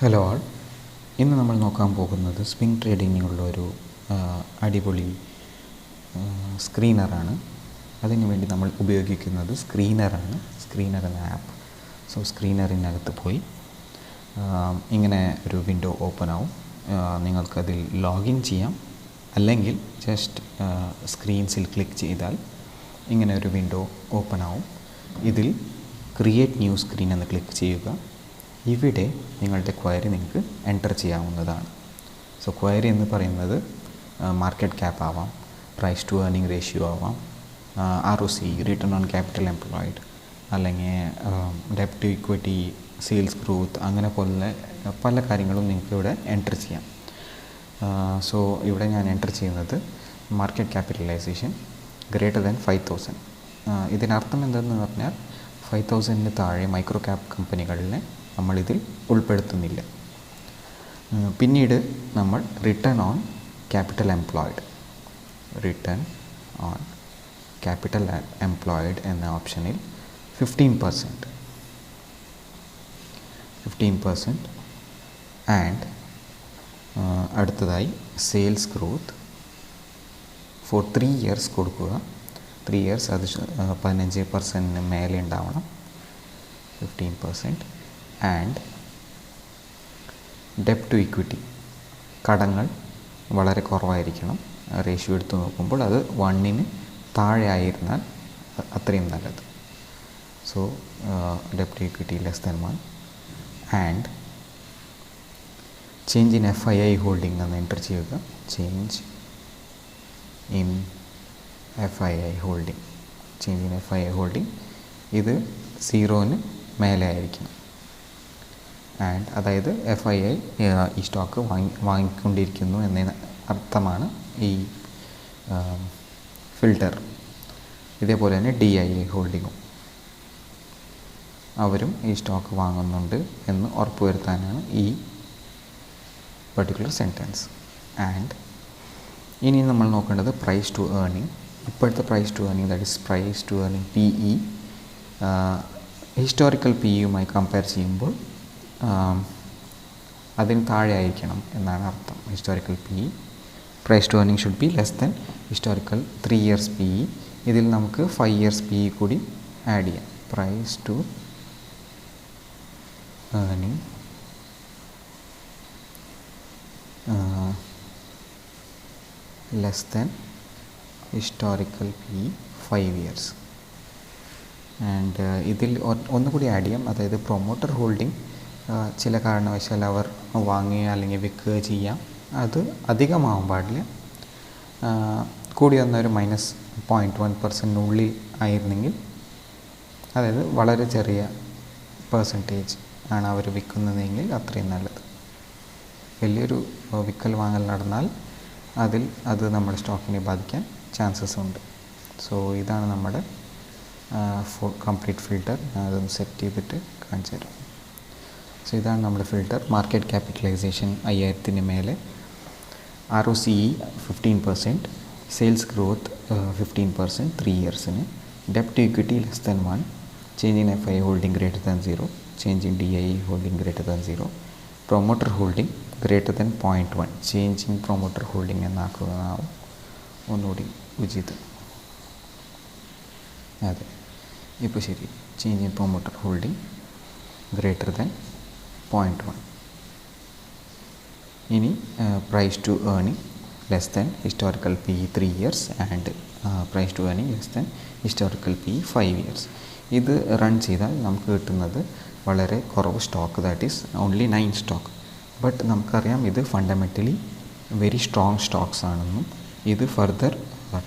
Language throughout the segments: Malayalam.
ഹലോ ആൾ ഇന്ന് നമ്മൾ നോക്കാൻ പോകുന്നത് സ്വിംഗ് ട്രേഡിങ്ങിനുള്ള ഒരു അടിപൊളി സ്ക്രീനറാണ് അതിനു വേണ്ടി നമ്മൾ ഉപയോഗിക്കുന്നത് സ്ക്രീനറാണ് സ്ക്രീനർ എന്ന ആപ്പ് സോ സ്ക്രീനറിനകത്ത് പോയി ഇങ്ങനെ ഒരു വിൻഡോ ഓപ്പൺ ആവും. നിങ്ങൾക്കതിൽ ലോഗിൻ ചെയ്യാം. അല്ലെങ്കിൽ ജസ്റ്റ് സ്ക്രീൻസിൽ ക്ലിക്ക് ചെയ്താൽ ഇങ്ങനെ ഒരു വിൻഡോ ഓപ്പൺ ആവും. ഇതിൽ ക്രിയേറ്റ് ന്യൂ സ്ക്രീൻ എന്ന് ക്ലിക്ക് ചെയ്യുക. ഇവിടെ നിങ്ങളുടെ ക്വയറി നിങ്ങൾക്ക് എന്റർ ചെയ്യാവുന്നതാണ്. സോ ക്വയറി എന്ന് പറയുന്നത് മാർക്കറ്റ് ക്യാപ്പ് ആവാം പ്രൈസ് ടു ഏർണിംഗ് റേഷ്യോ ആവാം R O C return on capital employed അല്ലെങ്കിൽ ഡെപ്റ്റ് ടു ഇക്വിറ്റി സെയിൽസ് ഗ്രോത്ത് അങ്ങനെ പോലെ പല കാര്യങ്ങളും നിങ്ങൾക്ക് ഇവിടെ എന്റർ ചെയ്യാം. സോ ഇവിടെ ഞാൻ എന്റർ ചെയ്യുന്നത് market capitalisation greater than five thousand ഇതിനർത്ഥം എന്തെന്ന് പറഞ്ഞാൽ ഫൈവ് തൗസൻഡിന് താഴെ മൈക്രോ ക്യാപ് കമ്പനികളിനെ നമ്മളിതിൽ ഉൾപ്പെടുത്തുന്നില്ല. പിന്നീട് നമ്മൾ return on capital employed return on capital employed എന്ന ഓപ്ഷനിൽ fifteen percent fifteen percent and അടുത്തതായി sales growth for three years കൊടുക്കുക. ത്രീ ഇയേഴ്സ് അത് പതിനഞ്ച് പെർസെന്റിന് മേലെ ഉണ്ടാവണം. ഫിഫ്റ്റീൻ പെർസെന്റ് ആൻഡ് ഡെപ്റ്റ് ടു ഇക്വിറ്റി കടങ്ങൾ വളരെ കുറവായിരിക്കണം. റേഷ്യോ എടുത്ത് നോക്കുമ്പോൾ അത് വണ്ണിന് താഴെ ആയിരുന്നാൽ അത്രയും നല്ലത്. So ഡെപ്റ്റ് equity less than one and change in F I I holding എന്ന് എന്റർ ചെയ്യുക. Change in F I I holding change in F I I holding ഇത് സീറോന് മേലെ ആയിരിക്കണം. ആൻഡ് അതായത് എഫ് ഐ ഐ ഈ സ്റ്റോക്ക് വാങ്ങി വാങ്ങിക്കൊണ്ടിരിക്കുന്നു എന്ന അർത്ഥമാണ് ഈ ഫിൽട്ടർ ഇതേപോലെ തന്നെ ഡി ഐ ഐ ഹോൾഡിങ്ങും അവരും ഈ സ്റ്റോക്ക് വാങ്ങുന്നുണ്ട് എന്ന് ഉറപ്പുവരുത്താനാണ് ഈ പെർട്ടിക്കുലർ സെന്റൻസ് ആൻഡ് ഇനി നമ്മൾ നോക്കേണ്ടത് പ്രൈസ് ടു ഏർണിംഗ് ഇപ്പോഴത്തെ price to earning that is price to earning P E historical P ഇയുമായി compare ചെയ്യുമ്പോൾ അതിന് താഴെ ആയിരിക്കണം എന്നാണ് അർത്ഥം. Historical P price to earning should be less than historical three years P ഇതിൽ നമുക്ക് ഫൈവ് ഇയേഴ്സ് പി കൂടി ആഡ് ചെയ്യാം. Price to earning less than historical P five years and ഇതിൽ ഒന്നുകൂടി ആഡ് ചെയ്യാം. അതായത് പ്രൊമോട്ടർ ഹോൾഡിംഗ് ചില കാരണവശാൽ അവർ വാങ്ങുകയോ അല്ലെങ്കിൽ വിൽക്കുകയോ ചെയ്യാം. അത് അധികമാവാൻ പാടില്ല. കൂടി വന്ന ഒരു മൈനസ് പോയിന്റ് വൺ പെർസെന്റിനുള്ളിൽ ആയിരുന്നെങ്കിൽ അതായത് വളരെ ചെറിയ പെർസെന്റേജ് ആണ് അവർ വിൽക്കുന്നതെങ്കിൽ അത്രയും നല്ലത്. വലിയൊരു വിൽക്കൽ വാങ്ങൽ നടന്നാൽ അതിൽ അത് നമ്മുടെ സ്റ്റോക്കിനെ ബാധിക്കാൻ ചാൻസസ് ഉണ്ട്. സോ ഇതാണ് നമ്മുടെ കംപ്ലീറ്റ് ഫിൽട്ടർ ഞാൻ അതൊന്ന് സെറ്റ് ചെയ്തിട്ട് കാണിച്ചു തരാം സോ ഇതാണ് നമ്മുടെ ഫിൽട്ടർ മാർക്കറ്റ് ക്യാപിറ്റലൈസേഷൻ അയ്യായിരത്തിന് മേലെ. R O C E fifteen percent sales growth fifteen percent three ഇയേഴ്സിന് ഡെപ്റ്റ് equity less than one change in F I holding greater than zero change in D I holding greater than zero promoter holding greater than point one change in promoter holding എന്നാക്കുന്നതാവും ഒന്നുകൂടി ഉചിത്. അതെ. ഇപ്പോൾ ശരി. Change in promoter holding greater than point one ഇനി price to earning less than historical P three years and price to earning less than historical P five years ഇത് റൺ ചെയ്താൽ നമുക്ക് കിട്ടുന്നത് വളരെ കുറവ് stock that is only nine stock but നമുക്കറിയാം ഇത് ഫണ്ടമെന്റലി വെരി സ്ട്രോങ് സ്റ്റോക്സ് ആണെന്നും ഇത് ഫർദർ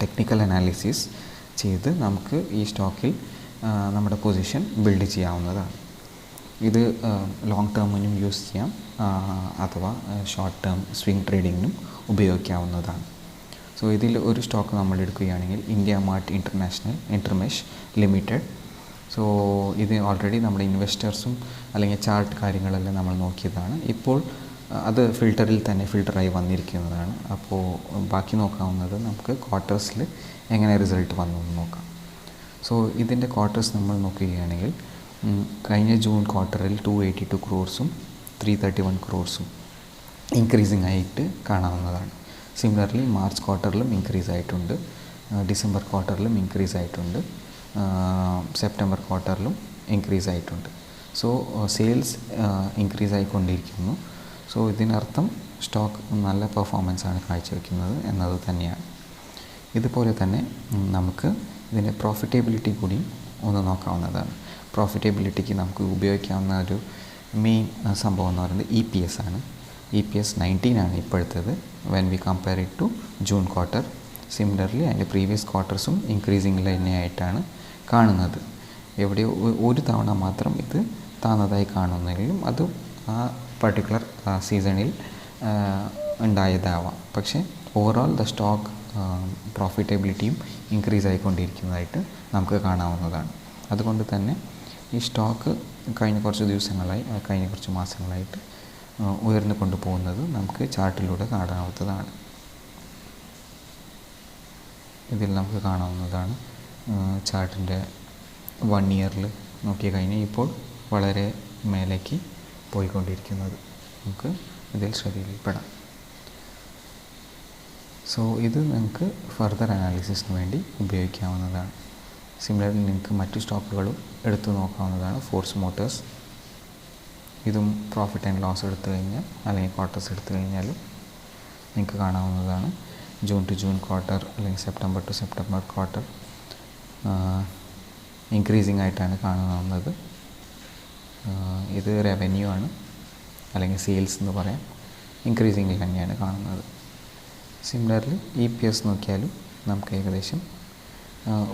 ടെക്നിക്കൽ അനാലിസിസ് ചെയ്ത് നമുക്ക് ഈ സ്റ്റോക്കിൽ നമ്മുടെ പൊസിഷൻ ബിൽഡ് ചെയ്യാവുന്നതാണ്. ഇത് ലോങ് ടേമിനും യൂസ് ചെയ്യാം. അഥവാ ഷോർട്ട് ടേം സ്വിംഗ് ട്രേഡിങ്ങിനും ഉപയോഗിക്കാവുന്നതാണ്. സോ ഇതിൽ ഒരു സ്റ്റോക്ക് നമ്മൾ എടുക്കുകയാണെങ്കിൽ India mart international Intermesh limited so ഇത് ഓൾറെഡി നമ്മുടെ ഇൻവെസ്റ്റേഴ്സും അല്ലെങ്കിൽ ചാർട്ട് കാര്യങ്ങളെല്ലാം നമ്മൾ നോക്കിയതാണ്. ഇപ്പോൾ അത് ഫിൽറ്ററിൽ തന്നെ ഫിൽറ്ററായി വന്നിരിക്കുന്നതാണ്. അപ്പോൾ ബാക്കി നോക്കാവുന്നത് നമുക്ക് ക്വാർട്ടേഴ്സിൽ എങ്ങനെ റിസൾട്ട് വന്നു എന്ന് നോക്കാം. സോ ഇതിന്റെ ക്വാർട്ടേഴ്സ് നമ്മൾ നോക്കുകയാണെങ്കിൽ കഴിഞ്ഞ ജൂൺ ക്വാർട്ടറിൽ ടു എയ്റ്റി ടു ക്രോർസും ത്രീ തേർട്ടി വൺ ക്രോർസും ഇൻക്രീസിങ് ആയിട്ട് കാണാവുന്നതാണ്. സിമിലർലി മാർച്ച് ക്വാർട്ടറിലും ഇൻക്രീസ് ആയിട്ടുണ്ട്. ഡിസംബർ ക്വാർട്ടറിലും ഇൻക്രീസ് ആയിട്ടുണ്ട്. സെപ്റ്റംബർ ക്വാർട്ടറിലും ഇൻക്രീസ് ആയിട്ടുണ്ട്. സോ സെയിൽസ് ഇൻക്രീസ് ആയിക്കൊണ്ടിരിക്കുന്നു. സോ ഇതിനർത്ഥം സ്റ്റോക്ക് നല്ല പെർഫോമൻസ് ആണ് കാഴ്ചവെക്കുന്നത് എന്നത് തന്നെയാണ്. ഇതുപോലെ തന്നെ നമുക്ക് ഇതിന്റെ പ്രോഫിറ്റബിലിറ്റി കൂടി ഒന്ന് നോക്കാവുന്നതാണ്. പ്രോഫിറ്റബിലിറ്റിക്ക് നമുക്ക് ഉപയോഗിക്കാവുന്ന ഒരു മെയിൻ സംഭവം എന്ന് പറയുന്നത് ഇ പി എസ് ആണ്. ഇ പി എസ് നയന്റീൻ ആണ് ഇപ്പോഴത്തേത്. When we compare it to June quarter similarly അതിന്റെ പ്രീവിയസ് ക്വാർട്ടേഴ്സും ഇൻക്രീസിംഗ് തന്നെയായിട്ടാണ് കാണുന്നത്. എവിടെയോ ഒരു തവണ മാത്രം ഇത് താന്നതായി കാണുന്നെങ്കിലും അത് ആ പർട്ടിക്കുലർ സീസണിൽ ഉണ്ടായതാവാം. പക്ഷേ ഓവറോൾ ദ സ്റ്റോക്ക് പ്രോഫിറ്റബിലിറ്റിയും ഇൻക്രീസ് ആയിക്കൊണ്ടിരിക്കുന്നതായിട്ട് നമുക്ക് കാണാവുന്നതാണ്. അതുകൊണ്ട് തന്നെ ഈ സ്റ്റോക്ക് കഴിഞ്ഞ കുറച്ച് ദിവസങ്ങളായി കഴിഞ്ഞ കുറച്ച് മാസങ്ങളായിട്ട് ഉയർന്നു കൊണ്ടുപോകുന്നത് നമുക്ക് ചാർട്ടിലൂടെ കാണാവുന്നതാണ്. ഇതിൽ നമുക്ക് കാണാവുന്നതാണ് ചാർട്ടിന്റെ വൺ ഇയറിൽ നോക്കി കഴിഞ്ഞാൽ ഇപ്പോൾ വളരെ മേലേക്ക് പോയിക്കൊണ്ടിരിക്കുന്നത്. നമുക്ക് ഇതിൽ ശ്രദ്ധയിൽപ്പെടാം. സോ ഇത് നിങ്ങൾക്ക് ഫർദർ അനാലിസിസിന് വേണ്ടി ഉപയോഗിക്കാവുന്നതാണ്. സിമിലർലി നിങ്ങൾക്ക് മറ്റു സ്റ്റോക്കുകളും എടുത്തു നോക്കാവുന്നതാണ് ഫോഴ്സ് മോട്ടേഴ്സ് ഇതും പ്രോഫിറ്റ് ആൻഡ് ലോസ് എടുത്തു കഴിഞ്ഞാൽ അല്ലെങ്കിൽ ക്വാർട്ടേഴ്സ് എടുത്തു കഴിഞ്ഞാൽ നിങ്ങൾക്ക് കാണാവുന്നതാണ്. ജൂൺ ടു ജൂൺ ക്വാർട്ടർ അല്ലെങ്കിൽ September to September quarter increasing ആയിട്ടാണ് കാണാവുന്നത് ഇത് റവന്യൂ ആണ് അല്ലെങ്കിൽ സെയിൽസ് എന്ന് പറയാം. ഇൻക്രീസിങ്ങിൽ തന്നെയാണ് കാണുന്നത്. സിമിലർലി ഇ പി എസ് നോക്കിയാലും നമുക്ക് ഏകദേശം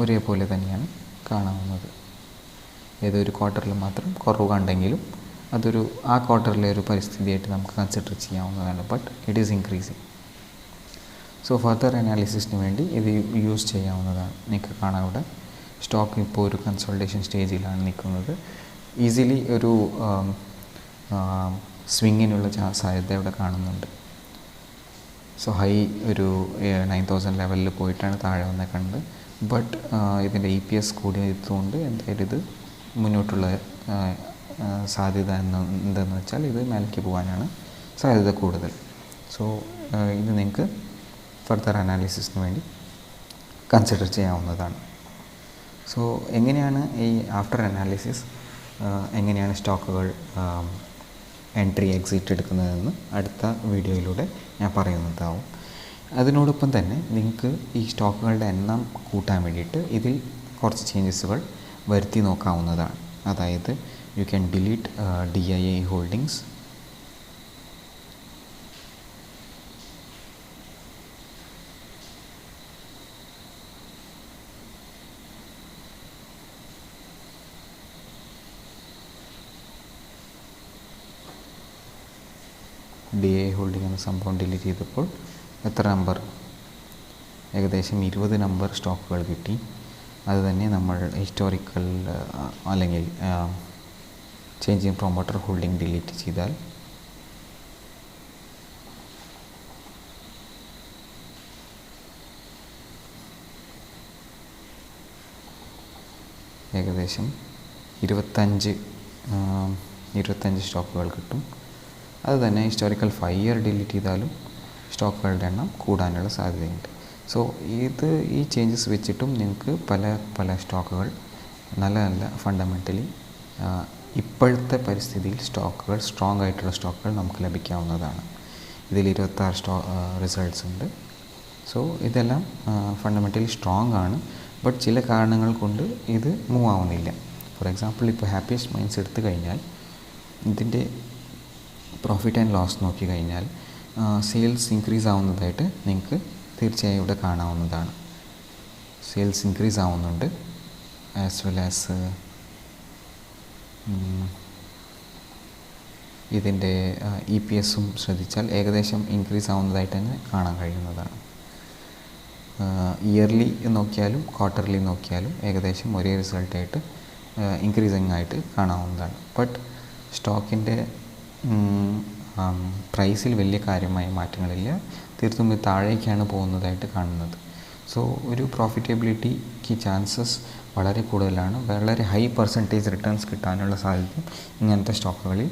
ഒരേപോലെ തന്നെയാണ് കാണാവുന്നത്. ഏതൊരു ക്വാർട്ടറിൽ മാത്രം കുറവ് കണ്ടെങ്കിലും അതൊരു ആ ക്വാർട്ടറിലെ ഒരു പരിസ്ഥിതിയായിട്ട് നമുക്ക് കൺസിഡർ ചെയ്യാവുന്നതാണ്. But it is increasing so further അനാലിസിസിന് വേണ്ടി ഇത് യൂസ് ചെയ്യാവുന്നതാണ്. നിങ്ങൾക്ക് കാണാം ഇവിടെ. സ്റ്റോക്ക് ഇപ്പോൾ ഒരു കൺസൾട്ടേഷൻ സ്റ്റേജിലാണ് നിൽക്കുന്നത്. ഈസിലി ഒരു സ്വിങ്ങിനുള്ള സാധ്യത ഇവിടെ കാണുന്നുണ്ട്. സോ ഹൈ ഒരു നയൻ തൗസൻഡ് ലെവലിൽ പോയിട്ടാണ് താഴെ വന്നേക്കുന്നത് ബട്ട് ഇതിന്റെ ഇ പി എസ് കൂടിയതുകൊണ്ട് എന്തായാലും ഇത് മുന്നോട്ടുള്ള സാധ്യത എന്ന് എന്തെന്ന് വെച്ചാൽ ഇത് മേലേക്ക് പോകാനാണ് സാധ്യത കൂടുതൽ. സോ ഇത് നിങ്ങൾക്ക് ഫർദർ അനാലിസിസിന് വേണ്ടി കൺസിഡർ ചെയ്യാവുന്നതാണ്. സോ എങ്ങനെയാണ് ഈ ആഫ്റ്റർ അനാലിസിസ് എങ്ങനെയാണ് സ്റ്റോക്കുകൾ എൻട്രി എക്സിറ്റ് എടുക്കുന്നതെന്ന് അടുത്ത വീഡിയോയിലൂടെ ഞാൻ പറയുന്നതാവും. അതിനോടൊപ്പം തന്നെ നിങ്ങൾക്ക് ഈ സ്റ്റോക്കുകളുടെ എണ്ണം കൂട്ടാൻ വേണ്ടിയിട്ട് ഇതിൽ കുറച്ച് ചേഞ്ചസുകൾ വരുത്തി നോക്കാവുന്നതാണ്. അതായത് you can delete D I I holdings D I holding എന്ന സംഭവം ഡിലീറ്റ് ചെയ്തപ്പോൾ എത്ര നമ്പർ? ഏകദേശം ഇരുപത് നമ്പർ സ്റ്റോക്കുകൾ കിട്ടി. അതുതന്നെ നമ്മൾ ഹിസ്റ്റോറിക്കൽ അല്ലെങ്കിൽ ചേഞ്ചിങ് പ്രൊമോട്ടർ ഹോൾഡിംഗ് ഡിലീറ്റ് ചെയ്താൽ ഏകദേശം ഇരുപത്തഞ്ച് ഇരുപത്തഞ്ച് സ്റ്റോക്കുകൾ കിട്ടും. അതുതന്നെ ഹിസ്റ്റോറിക്കൽ ഫൈവ് ഇയർ ഡിലീറ്റ് ചെയ്താലും സ്റ്റോക്കുകളുടെ എണ്ണം കൂടാനുള്ള സാധ്യതയുണ്ട്. സോ ഇത് ഈ ചേഞ്ചസ് വെച്ചിട്ടും നിങ്ങൾക്ക് പല പല സ്റ്റോക്കുകൾ നല്ല നല്ല ഫണ്ടമെന്റലി ഇപ്പോഴത്തെ പരിസ്ഥിതിയിൽ സ്റ്റോക്കുകൾ സ്ട്രോങ് ആയിട്ടുള്ള സ്റ്റോക്കുകൾ നമുക്ക് ലഭിക്കാവുന്നതാണ്. ഇതിൽ ഇരുപത്താറ് സ്റ്റോ റിസൾട്ട്സ് ഉണ്ട്. സോ ഇതെല്ലാം ഫണ്ടമെന്റലി സ്ട്രോങ് ആണ്. ബട്ട് ചില കാരണങ്ങൾ കൊണ്ട് ഇത് മൂവ് ആവുന്നില്ല. ഫോർ എക്സാമ്പിൾ ഇപ്പോൾ ഹാപ്പിയസ്റ്റ് മൈൻഡ്സ് എടുത്തു കഴിഞ്ഞാൽ ഇതിന്റെ പ്രോഫിറ്റ് ആൻഡ് ലോസ് നോക്കി കഴിഞ്ഞാൽ സെയിൽസ് ഇൻക്രീസ് ആവുന്നതായിട്ട് നിങ്ങൾക്ക് തീർച്ചയായും ഇവിടെ കാണാവുന്നതാണ്. സെയിൽസ് ഇൻക്രീസ് ആവുന്നുണ്ട്. ആസ് വെൽ ആസ് ഇതിന്റെ ഇ പി എസും ശ്രദ്ധിച്ചാൽ ഏകദേശം ഇൻക്രീസ് ആവുന്നതായിട്ട് തന്നെ കാണാൻ കഴിയുന്നതാണ്. ഇയർലി നോക്കിയാലും ക്വാർട്ടർലി നോക്കിയാലും ഏകദേശം ഒരേ റിസൾട്ടായിട്ട് ഇൻക്രീസിങ് ആയിട്ട് കാണാവുന്നതാണ്. ബട്ട് സ്റ്റോക്കിന്റെ പ്രൈസിൽ വലിയ കാര്യമായ മാറ്റങ്ങളില്ല. തീർത്തും താഴേക്കാണ് പോകുന്നതായിട്ട് കാണുന്നത്. സോ ഒരു പ്രോഫിറ്റബിലിറ്റിക്ക് ചാൻസസ് വളരെ കൂടുതലാണ്. വളരെ ഹൈ പെർസെന്റേജ് റിട്ടേൺസ് കിട്ടാനുള്ള സാധ്യത ഇങ്ങനത്തെ സ്റ്റോക്കുകളിൽ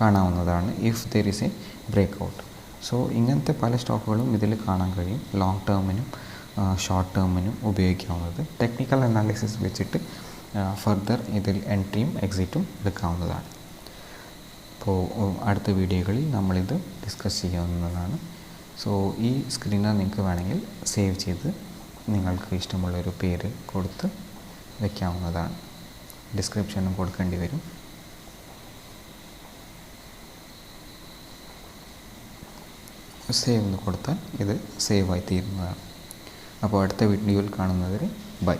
കാണാവുന്നതാണ്. If there is a break out so ഇങ്ങനത്തെ പല സ്റ്റോക്കുകളും ഇതിൽ കാണാൻ കഴിയും. ലോങ് ടേമിനും ഷോർട്ട് ടേമിനും ഉപയോഗിക്കാവുന്നത്. ടെക്നിക്കൽ അനാലിസിസ് വെച്ചിട്ട് ഫർദർ ഇതിൽ എൻട്രിയും എക്സിറ്റും എടുക്കാവുന്നതാണ്. അപ്പോൾ അടുത്ത വീഡിയോകളിൽ നമ്മളിത് ഡിസ്കസ് ചെയ്യാവുന്നതാണ്. സോ ഈ സ്ക്രീനർ നിങ്ങൾക്ക് വേണമെങ്കിൽ സേവ് ചെയ്ത് നിങ്ങൾക്ക് ഇഷ്ടമുള്ളൊരു പേര് കൊടുത്ത് വയ്ക്കാവുന്നതാണ് ഡിസ്ക്രിപ്ഷനും കൊടുക്കേണ്ടി വരും. സേവ് എന്ന് കൊടുത്താൽ ഇത് സേവായി തീരുന്നതാണ്. അപ്പോൾ അടുത്ത വീഡിയോയിൽ കാണുന്നവരെ ബൈ